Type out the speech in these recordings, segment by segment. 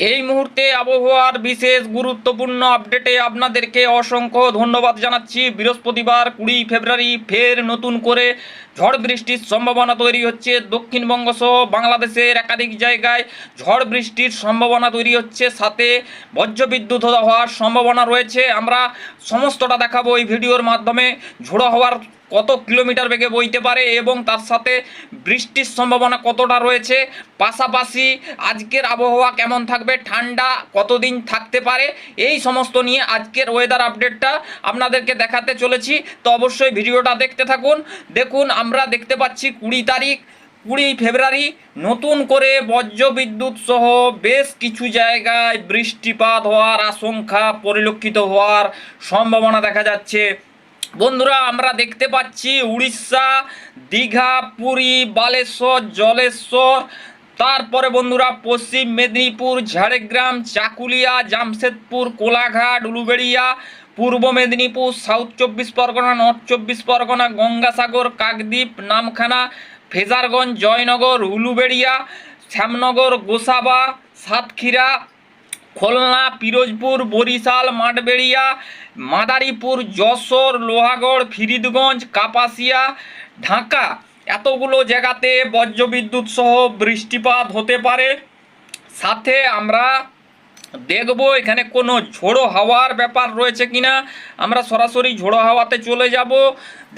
এই মুহূর্তে আবহাওয়ার বিশেষ গুরুত্বপূর্ণ আপডেটে আপনাদেরকে অসংখ্য ধন্যবাদ জানাচ্ছি। বৃহস্পতিবার কুড়ি ফেব্রুয়ারি ফের নতুন করে ঝড় বৃষ্টির সম্ভাবনা তৈরি হচ্ছে। দক্ষিণবঙ্গ সহ বাংলাদেশের একাধিক জায়গায় ঝড় বৃষ্টির সম্ভাবনা তৈরি হচ্ছে। সাথে বজ্রবিদ্যুৎ হওয়ার সম্ভাবনা রয়েছে। আমরা সমস্তটা দেখাবো এই ভিডিওর মাধ্যমে। ঝোড়ো হওয়ার কত কিলোমিটার বেগে বইতে পারে এবং তার সাথে বৃষ্টির সম্ভাবনা কতটা রয়েছে? পাশাপাশি আজকের আবহাওয়া কেমন থাকবে? ঠান্ডা কতদিন থাকতে পারে? এই সমস্ত নিয়ে আজকের ওয়েদার আপডেটটা আপনাদেরকে দেখাতে চলেছি। তো অবশ্যই ভিডিওটা দেখতে থাকুন। দেখুন, আমরা দেখতে পাচ্ছি কুড়ি তারিখ, কুড়ি ফেব্রুয়ারি। নতুন করে বজ্রবিদ্যুৎ সহ বেশ কিছু জায়গায় বৃষ্টিপাত হওয়ার আশঙ্কা পরিলক্ষিত হওয়ার সম্ভাবনা দেখা যাচ্ছে। বন্ধুরা, আমরা দেখতে পাচ্ছি উড়িষ্যা, দীঘা, পুরী, বালেশ্বর, জলেশ্বর, তারপরে বন্ধুরা পশ্চিম মেদিনীপুর, ঝাড়গ্রাম, চাকুলিয়া, জামশেদপুর, কোলাঘাট, উলুবেড়িয়া, পূর্ব মেদিনীপুর সাউথ চব্বিশ পরগনা নর্থ চব্বিশ পরগনা, গঙ্গাসাগর, কাকদ্বীপ, নামখানা, ফেজারগঞ্জ, জয়নগর, উলুবেড়িয়া, শ্যামনগর, গোসাবা, সাতক্ষীরা খুলনা, পিরোজপুর, বরিশাল, মাঠবেড়িয়া, মাদারীপুর, যশোর, লোহাগড়, ফিরিদগঞ্জ, কাপাসিয়া, ঢাকা। এতগুলো জায়গাতে বজ্রবিদ্যুৎ সহ বৃষ্টিপাত হতে পারে। সাথে আমরা দেখব এখানে কোনো ঝোড়ো হাওয়ার ব্যাপার রয়েছে কিনা। আমরা সরাসরি ঝোড়ো হাওয়াতে চলে যাব।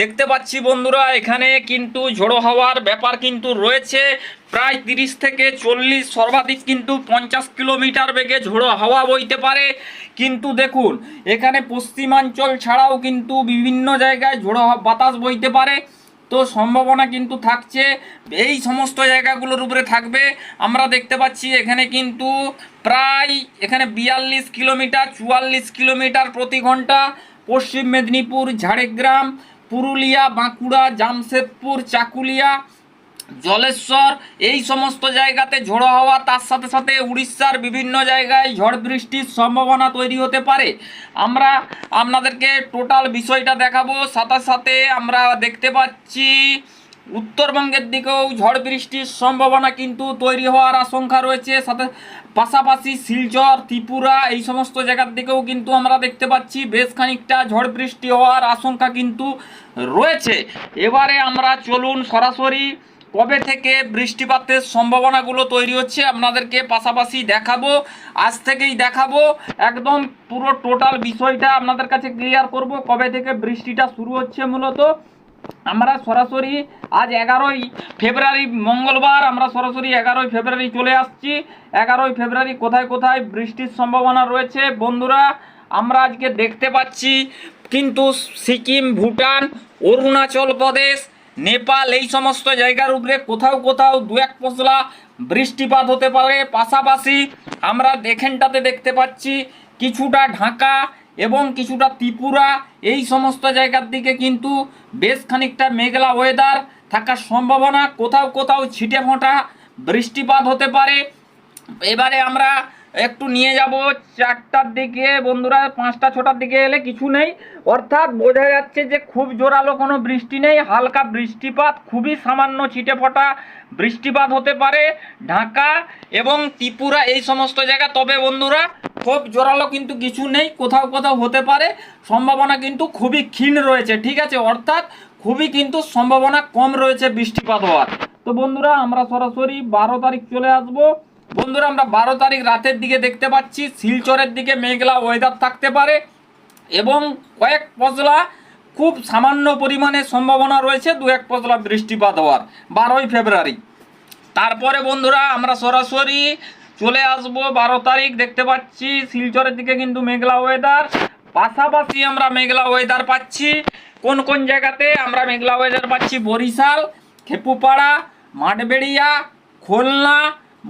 দেখতে পাচ্ছি বন্ধুরা, এখানে কিন্তু ঝোড়ো হাওয়ার ব্যাপার কিন্তু রয়েছে। প্রায় তিরিশ থেকে চল্লিশ সর্বাধিক কিন্তু পঞ্চাশ কিলোমিটার বেগে ঝোড়ো হাওয়া বইতে পারে। কিন্তু দেখুন, এখানে পশ্চিমাঞ্চল ছাড়াও কিন্তু বিভিন্ন জায়গায় ঝোড়ো বাতাস বইতে পারে। তো সম্ভাবনা কিন্তু থাকছে, এই সমস্ত জায়গাগুলোর উপরে থাকবে। আমরা দেখতে পাচ্ছি এখানে কিন্তু প্রায় এখানে বিয়াল্লিশ কিলোমিটার, চুয়াল্লিশ কিলোমিটার প্রতি ঘণ্টা পশ্চিম মেদিনীপুর, ঝাড়গ্রাম, পুরুলিয়া, বাঁকুড়া, জামশেদপুর, চাকুলিয়া জলেশ্বর, এই সমস্ত জায়গাতে ঝোড়ো হওয়া, তার সাথে সাথে উড়িষ্যার বিভিন্ন জায়গায় ঝড় বৃষ্টির সম্ভাবনা তৈরি হতে পারে। আমরা আপনাদেরকে টোটাল বিষয়টা দেখাবো। সাথে সাথে আমরা দেখতে পাচ্ছি, উত্তরবঙ্গের দিকেও ঝড় বৃষ্টির সম্ভাবনা কিন্তু তৈরি হওয়ার আশঙ্কা রয়েছে। সাথে, পাশাপাশি শিলচর, ত্রিপুরা, এই সমস্ত জায়গার দিকেও কিন্তু আমরা দেখতে পাচ্ছি বেশ খানিকটা ঝড় বৃষ্টি হওয়ার আশঙ্কা কিন্তু রয়েছে। এবারে আমরা চলুন সরাসরি কবে থেকে বৃষ্টিপাতের সম্ভাবনাগুলো তৈরি হচ্ছে আপনাদেরকে পাশাপাশি দেখাবো, আজ থেকেই দেখাবো। একদম পুরো টোটাল বিষয়টা আপনাদের কাছে ক্লিয়ার করব, কবে থেকে বৃষ্টিটা শুরু হচ্ছে মূলত। আমরা সরাসরি আজ এগারোই ফেব্রুয়ারি, মঙ্গলবার আমরা সরাসরি এগারোই ফেব্রুয়ারি চলে আসছি। এগারোই ফেব্রুয়ারি কোথায় কোথায় বৃষ্টির সম্ভাবনা রয়েছে? বন্ধুরা, আমরা আজকে দেখতে পাচ্ছি কিন্তু সিকিম, ভুটান, অরুণাচল প্রদেশ নেপাল এই সমস্ত জায়গার উপরে কোথাও কোথাও দু এক পশলা বৃষ্টিপাত হতে পারে। পাশাপাশি আমরা এখানটাতে দেখতে পাচ্ছি কিছুটা ঢাকা এবং কিছুটা ত্রিপুরা। এই সমস্ত জায়গার দিকে কিন্তু বেশ খানিকটা মেঘলা ওয়েদার থাকার সম্ভাবনা। কোথাও কোথাও ছিটে ফোঁটা বৃষ্টিপাত হতে পারে। এবারে আমরা একটু নিয়ে যাব, চারটার দিকে, বন্ধুরা, পাঁচটা, ছটার দিকে এলে কিছু নেই। অর্থাৎ বোঝা যাচ্ছে যে খুব জোরালো কোনো বৃষ্টি নেই, হালকা বৃষ্টিপাত, খুবই সামান্য ছিটে ফোঁটা বৃষ্টিপাত হতে পারে। ঢাকা এবং ত্রিপুরা এই সমস্ত জায়গা, তবে বন্ধুরা, খুব জোরালো কিন্তু কিছু নেই, কোথাও কোথাও হতে পারে। সম্ভাবনা কিন্তু খুবই ক্ষীণ রয়েছে, ঠিক আছে? অর্থাৎ খুবই কিন্তু সম্ভাবনা কম রয়েছে বৃষ্টিপাত হওয়ার। তো বন্ধুরা, আমরা সরাসরি বারো তারিখ চলে আসব। বন্ধুরা, আমরা বারো তারিখ রাতের দিকে দেখতে পাচ্ছি শিলচরের দিকে মেঘলা ওয়েদার থাকতে পারে এবং কয়েক পশলা খুব সামান্য পরিমাণে সম্ভাবনা রয়েছে, দু এক পশলা বৃষ্টিপাত হওয়ার, বারোই ফেব্রুয়ারি। তারপরে বন্ধুরা, আমরা সরাসরি চলে আসব বারো তারিখ, দেখতে পাচ্ছি শিলচরের দিকে কিন্তু মেঘলা ওয়েদার পাশাপাশি আমরা মেঘলা ওয়েদার পাচ্ছি। কোন কোন জায়গাতে আমরা মেঘলা ওয়েদার পাচ্ছি? বরিশাল, খেপুপাড়া, মাঠবেড়িয়া, খুলনা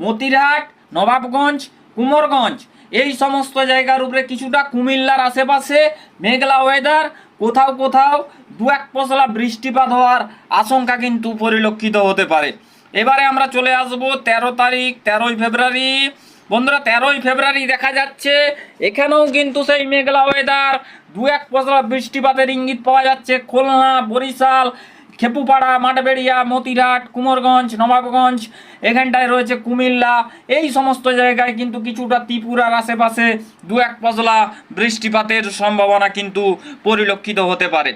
মতিরহাট, নবাবগঞ্জ, কুমোরগঞ্জ। এই সমস্ত জায়গার উপরে কিছুটা কুমিল্লার আশেপাশে মেঘলা ওয়েদার কোথাও কোথাও দু এক পশলা বৃষ্টিপাত হওয়ার আশঙ্কা কিন্তু পরিলক্ষিত হতে পারে। এবারে আমরা চলে আসব তেরো তারিখ, তেরোই ফেব্রুয়ারি। বন্ধুরা, তেরোই ফেব্রুয়ারি দেখা যাচ্ছে, এখানেও কিন্তু সেই মেঘলা ওয়েদার দু এক পশলা বৃষ্টিপাতের ইঙ্গিত পাওয়া যাচ্ছে। খুলনা, বরিশাল খেপুপাড়া, মাঠবেড়িয়া মতিরাট কুমোরগঞ্জ, নবাবগঞ্জ, এখানটায় রয়েছে কুমিল্লা। এই সমস্ত জায়গায় কিন্তু কিছুটা ত্রিপুরার আশেপাশে দু এক পজলা বৃষ্টিপাতের সম্ভাবনা কিন্তু পরিলক্ষিত হতে পারে।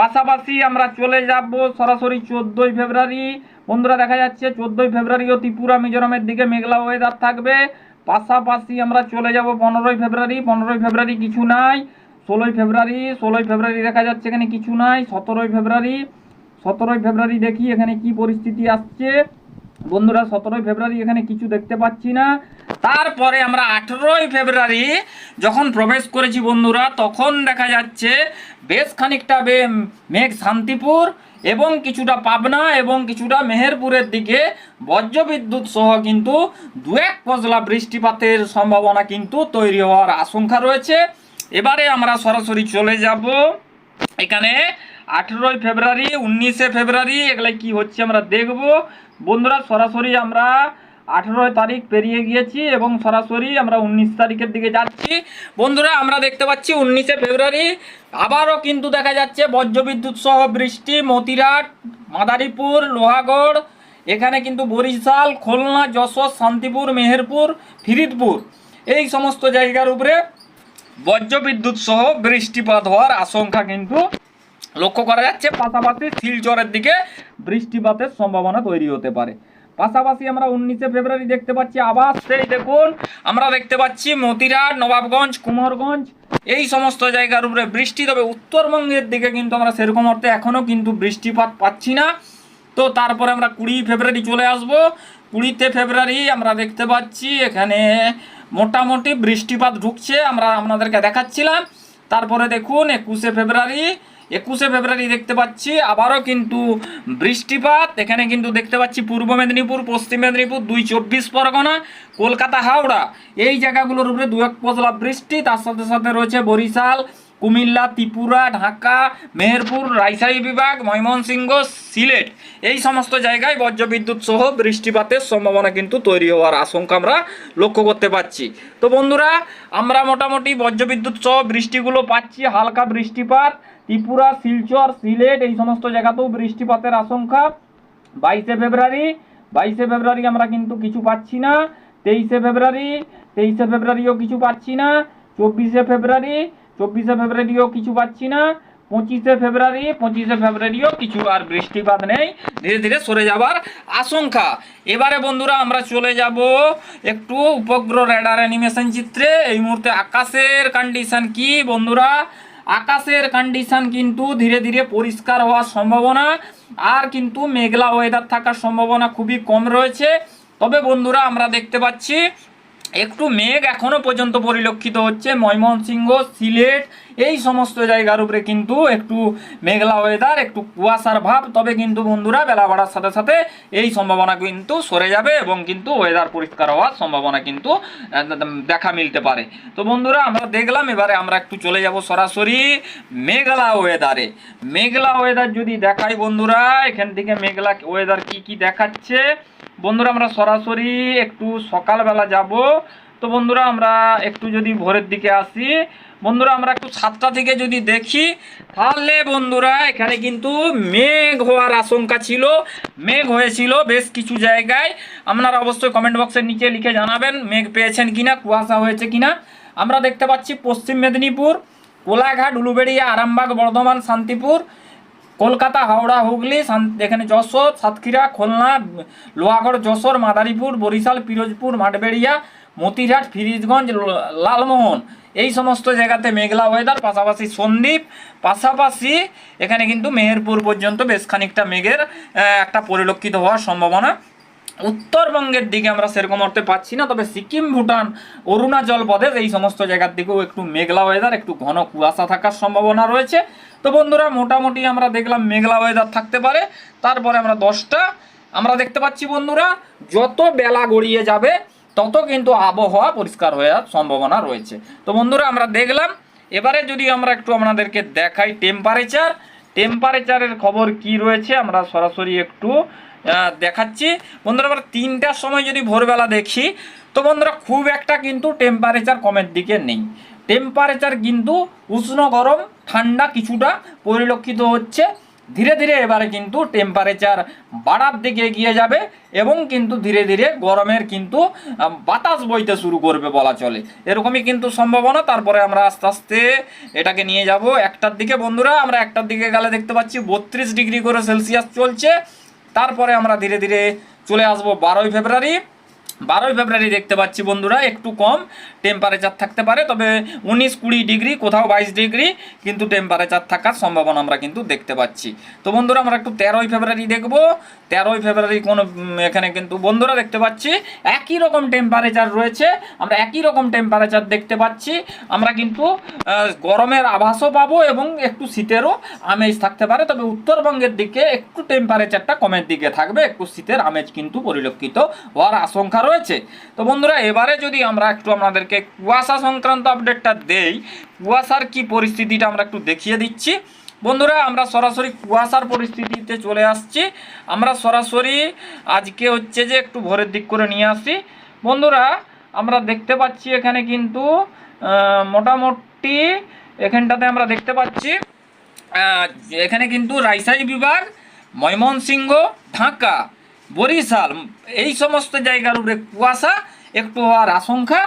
পাশাপাশি আমরা চলে যাব সরাসরি চোদ্দোই ফেব্রুয়ারি। বন্ধুরা, দেখা যাচ্ছে চোদ্দোই ফেব্রুয়ারিও ত্রিপুরা, মিজোরামের দিকে মেঘলা ওয়েদার থাকবে। পাশাপাশি আমরা চলে যাব পনেরোই ফেব্রুয়ারি। পনেরোই ফেব্রুয়ারি কিছু নাই। ষোলোই ফেব্রুয়ারি ষোলোই ফেব্রুয়ারি দেখা যাচ্ছে এখানে কিছু নাই। সতেরোই ফেব্রুয়ারি সতেরোই ফেব্রুয়ারি দেখি এখানে কি পরিস্থিতি আসছে। বন্ধুরা, সতেরোই ফেব্রুয়ারি এখানে কিছু দেখতে পাচ্ছি না। তারপরে আমরা আঠেরোই ফেব্রুয়ারি যখন প্রবেশ করেছি বন্ধুরা, তখন দেখা যাচ্ছে বেশ খানিকটা মেঘ শান্তিপুর এবং কিছুটা পাবনা এবং কিছুটা মেহেরপুরের দিকে বজ্রবিদ্যুৎ সহ কিন্তু দু এক পজলা বৃষ্টিপাতের সম্ভাবনা কিন্তু তৈরি হওয়ার আশঙ্কা রয়েছে। এবারে আমরা সরাসরি চলে যাব। এখানে আঠেরোই ফেব্রুয়ারি, উনিশে ফেব্রুয়ারি এগুলো কি হচ্ছে আমরা দেখব। বন্ধুরা, সরাসরি আমরা আঠেরোই তারিখ পেরিয়ে গিয়েছি এবং সরাসরি আমরা উনিশ তারিখের দিকে যাচ্ছি। বন্ধুরা, আমরা দেখতে পাচ্ছি উনিশে ফেব্রুয়ারি, আবারও কিন্তু দেখা যাচ্ছে বজ্রবিদ্যুৎ সহ বৃষ্টি মতিরাট মাদারীপুর, লোহাগড়, এখানে কিন্তু বরিশাল, খুলনা, যশোর, শান্তিপুর, মেহেরপুর, ফিরিদপুর। এই সমস্ত জায়গার উপরে বজ্রবিদ্যুৎ সহ বৃষ্টিপাত হওয়ার আশঙ্কা কিন্তু লক্ষ্য করা যাচ্ছে, পাশাপাশি শিলচরের দিকে বৃষ্টিপাতের সম্ভাবনা তৈরি হতে পারে। পাশাপাশি আমরা উনিশে ফেব্রুয়ারি দেখতে পাচ্ছি, আবার সেই দেখুন, আমরা দেখতে পাচ্ছি মতিরাট, নবাবগঞ্জ, কুমারগঞ্জ, এই সমস্ত জায়গার উপরে বৃষ্টি। তবে উত্তরবঙ্গের দিকে কিন্তু আমরা সেরকম অর্থে এখনও কিন্তু বৃষ্টিপাত পাচ্ছি না। তো তারপরে আমরা কুড়ি ফেব্রুয়ারি চলে আসব। কুড়িতে ফেব্রুয়ারি আমরা দেখতে পাচ্ছি, এখানে মোটামুটি বৃষ্টিপাত ঢুকছে, আমরা আপনাদেরকে দেখাচ্ছিলাম। তারপরে দেখুন, একুশে ফেব্রুয়ারি একুশে ফেব্রুয়ারি দেখতে পাচ্ছি, আবারও কিন্তু বৃষ্টিপাত, এখানে কিন্তু দেখতে পাচ্ছি পূর্ব মেদিনীপুর, পশ্চিম মেদিনীপুর, দুই চব্বিশ পরগনা, কলকাতা, হাওড়া। এই জায়গাগুলোর উপরে দু এক পজলা বৃষ্টি, তার সাথে সাথে রয়েছে বরিশাল, কুমিল্লা, ত্রিপুরা, ঢাকা, মেহেরপুর, রাজশাহী বিভাগ, ময়মনসিংহ, সিলেট। এই সমস্ত জায়গায় বজ্রবিদ্যুৎ সহ বৃষ্টিপাতের সম্ভাবনা কিন্তু তৈরি হওয়ার আশঙ্কা আমরা লক্ষ্য করতে পারছি। তো বন্ধুরা, আমরা মোটামুটি বজ্রবিদ্যুৎ সহ বৃষ্টিগুলো পাচ্ছি, হালকা বৃষ্টিপাত ত্রিপুরা, শিলচর, সিলেট, এই সমস্ত জায়গাতেও বৃষ্টিপাতের আশঙ্কা। বাইশে ফেব্রুয়ারি বাইশে ফেব্রুয়ারি আমরা কিন্তু কিছু পাচ্ছি না। তেইশে ফেব্রুয়ারি, তেইশে ফেব্রুয়ারিও কিছু পাচ্ছি না। চব্বিশে ফেব্রুয়ারি, চব্বিশে ফেব্রুয়ারিও কিছু পাচ্ছি না। পঁচিশে ফেব্রুয়ারি, পঁচিশে ফেব্রুয়ারিও কিছু আর বৃষ্টিপাত নেই। ধীরে ধীরে সরে যাবার আশঙ্কা। এবারে বন্ধুরা আমরা চলে যাব একটু উপগ্রহ রেডার অ্যানিমেশন চিত্রে। এই মুহূর্তে আকাশের কন্ডিশন কি বন্ধুরা? আকাশের কন্ডিশন কিন্তু ধীরে ধীরে পরিষ্কার হওয়ার সম্ভাবনা, আর কিন্তু মেঘলা ওয়েদার থাকার সম্ভাবনা খুবই কম রয়েছে। তবে বন্ধুরা, আমরা দেখতে পাচ্ছি, একটু মেঘ এখনও পর্যন্ত পরিলক্ষিত হচ্ছে। ময়মনসিংহ, সিলেট এই সমস্ত জায়গার উপরে কিন্তু একটু মেঘলা ওয়েদার একটু কুয়াশার ভাব, তবে কিন্তু বন্ধুরা বেলা বাড়ার সাথে সাথে এই সম্ভাবনা কিন্তু সরে যাবে এবং কিন্তু ওয়েদার পরিষ্কার হওয়ার সম্ভাবনা কিন্তু দেখা মিলতে পারে। তো বন্ধুরা আমরা দেখলাম, এবারে আমরা একটু চলে যাব সরাসরি মেঘলা ওয়েদারে মেঘলা ওয়েদার যদি দেখাই বন্ধুরা, এখান থেকে মেঘলা ওয়েদার কি কি দেখাচ্ছে? বন্ধুরা আমরা সরাসরি একটু সকালবেলা যাব। তো বন্ধুরা, আমরা একটু যদি ভোরের দিকে আসি, বন্ধুরা, আমরা একটু সাতটা থেকে যদি দেখি, তাহলে বন্ধুরা, এখানে কিন্তু মেঘ হওয়ার আশঙ্কা ছিল, মেঘ হয়েছিল বেশ কিছু জায়গায়। আপনারা অবশ্যই কমেন্ট বক্সের নিচে লিখে জানাবেন, মেঘ পেয়েছেন কিনা, কুয়াশা হয়েছে কিনা। আমরা দেখতে পাচ্ছি পশ্চিম মেদিনীপুর, কোলাঘাট, উলুবেড়িয়া, আরামবাগ, বর্ধমান, শান্তিপুর, কলকাতা, হাওড়া, হুগলি এখানে যশোর, সাতক্ষীরা, খুলনা, লোহাগড়, যশোর, মাদারীপুর, বরিশাল, পিরোজপুর, মাঠবেড়িয়া মতিরহাট, ফিরিজগঞ্জ লালমোহন। এই সমস্ত জায়গাতে মেঘলা ওয়েদার পাশাপাশি সন্দ্বীপ, পাশাপাশি এখানে কিন্তু মেহেরপুর পর্যন্ত বেশ খানিকটা মেঘের একটা পরিলক্ষিত হওয়ার সম্ভাবনা। উত্তরবঙ্গের দিকে আমরা সেরকম অর্থে পাচ্ছি না, তবে সিকিম, ভুটান, অরুণাচল প্রদেশ এই সমস্ত জায়গার দিকেও একটু মেঘলা ওয়েদার একটু ঘন কুয়াশা থাকার সম্ভাবনা রয়েছে। তো বন্ধুরা, মোটামুটি আমরা দেখলাম মেঘলা ওয়েদার থাকতে পারে। তারপরে আমরা দশটা, আমরা দেখতে পাচ্ছি বন্ধুরা, যত বেলা গড়িয়ে যাবে তত কিন্তু আবহাওয়া পরিষ্কার যাওয়ার সম্ভাবনা রয়েছে। তো বন্ধুরা, আমরা দেখলাম, এবারে যদি আমরা একটু আপনাদেরকে দেখাই টেম্পারেচার টেম্পারেচারের খবর কি রয়েছে আমরা সরাসরি একটু দেখাচ্ছি। বন্ধুরা, আমরা তিনটার সময় যদি ভোরবেলা দেখি, তো বন্ধুরা, খুব একটা কিন্তু টেম্পারেচার কমের দিকে নেই। টেম্পারেচার কিন্তু উষ্ণ গরম, ঠান্ডা কিছুটা পরিলক্ষিত হচ্ছে। ধীরে ধীরে এবারে কিন্তু টেম্পারেচার বাড়ার দিকে এগিয়ে যাবে এবং কিন্তু ধীরে ধীরে গরমের কিন্তু বাতাস বইতে শুরু করবে বলা চলে। এরকমই কিন্তু সম্ভাবনা। তারপরে আমরা আস্তে আস্তে এটাকে নিয়ে যাব। একটার দিকে বন্ধুরা, আমরা একটার দিকে গেলে দেখতে পাচ্ছি বত্রিশ ডিগ্রি করে সেলসিয়াস চলছে। তারপরে আমরা ধীরে ধীরে চলে আসব বারোই ফেব্রুয়ারি। বারোই ফেব্রুয়ারি দেখতে পাচ্ছি বন্ধুরা, একটু কম টেম্পারেচার থাকতে পারে, তবে উনিশ কুড়ি ডিগ্রি, কোথাও বাইশ ডিগ্রি, কিন্তু টেম্পারেচার থাকার সম্ভাবনা আমরা কিন্তু দেখতে পাচ্ছি। তো বন্ধুরা, আমরা একটু তেরোই ফেব্রুয়ারি দেখব। তেরোই ফেব্রুয়ারি কোনো এখানে কিন্তু বন্ধুরা দেখতে পাচ্ছি, একই রকম টেম্পারেচার রয়েছে, আমরা একই রকম টেম্পারেচার দেখতে পাচ্ছি। আমরা কিন্তু গরমের আভাসও পাবো এবং একটু শীতেরও আমেজ থাকতে পারে, তবে উত্তরবঙ্গের দিকে একটু টেম্পারেচারটা কমের দিকে থাকবে, একটু শীতের আমেজ কিন্তু পরিলক্ষিত হওয়ার আশঙ্কা রয়েছে। তো বন্ধুরা, এবারে যদি আমরা একটু আপনাদেরকে কুয়াশা সংক্রান্ত আপডেটটা দেই, কুয়াশার কি পরিস্থিতিটা আমরা একটু দেখিয়ে দিচ্ছি। বন্ধুরা, আমরা সরাসরি কুয়াশার পরিস্থিতিতে চলে আসছি। আমরা সরাসরি আজকে হচ্ছে যে একটু ভোরের দিক করে নিয়ে আসি। বন্ধুরা, আমরা দেখতে পাচ্ছি এখানে কিন্তু মোটামুটি এখানটাতে আমরা দেখতে পাচ্ছি এখানে কিন্তু রাইসাই বিভাগ, ময়মনসিংহ, ঢাকা। বরিশাল, এই সমস্ত জায়গার উপরে কুয়াশা, একটু হওয়ার আশঙ্কা,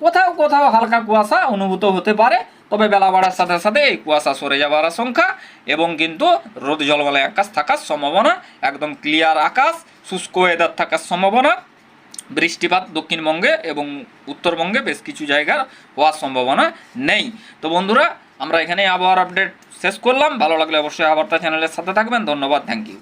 কোথাও কোথাও হালকা কুয়াশা অনুভূত হতে পারে, তবে বেলা বাড়ার সাথে সাথে এই কুয়াশা সরে যাওয়ার আশঙ্কা এবং কিন্তু রোদ জলমলে আকাশ থাকার সম্ভাবনা, একদম ক্লিয়ার আকাশ, শুষ্ক ওয়েদার থাকার সম্ভাবনা, বৃষ্টিপাত দক্ষিণবঙ্গে এবং উত্তরবঙ্গে বেশ কিছু জায়গার হওয়ার সম্ভাবনা নেই। তো বন্ধুরা, আমরা এখানে আবহাওয়ার আপডেট শেষ করলাম। ভালো লাগলে অবশ্যই আবারটা চ্যানেলের সাথে থাকবেন। ধন্যবাদ থ্যাংক ইউ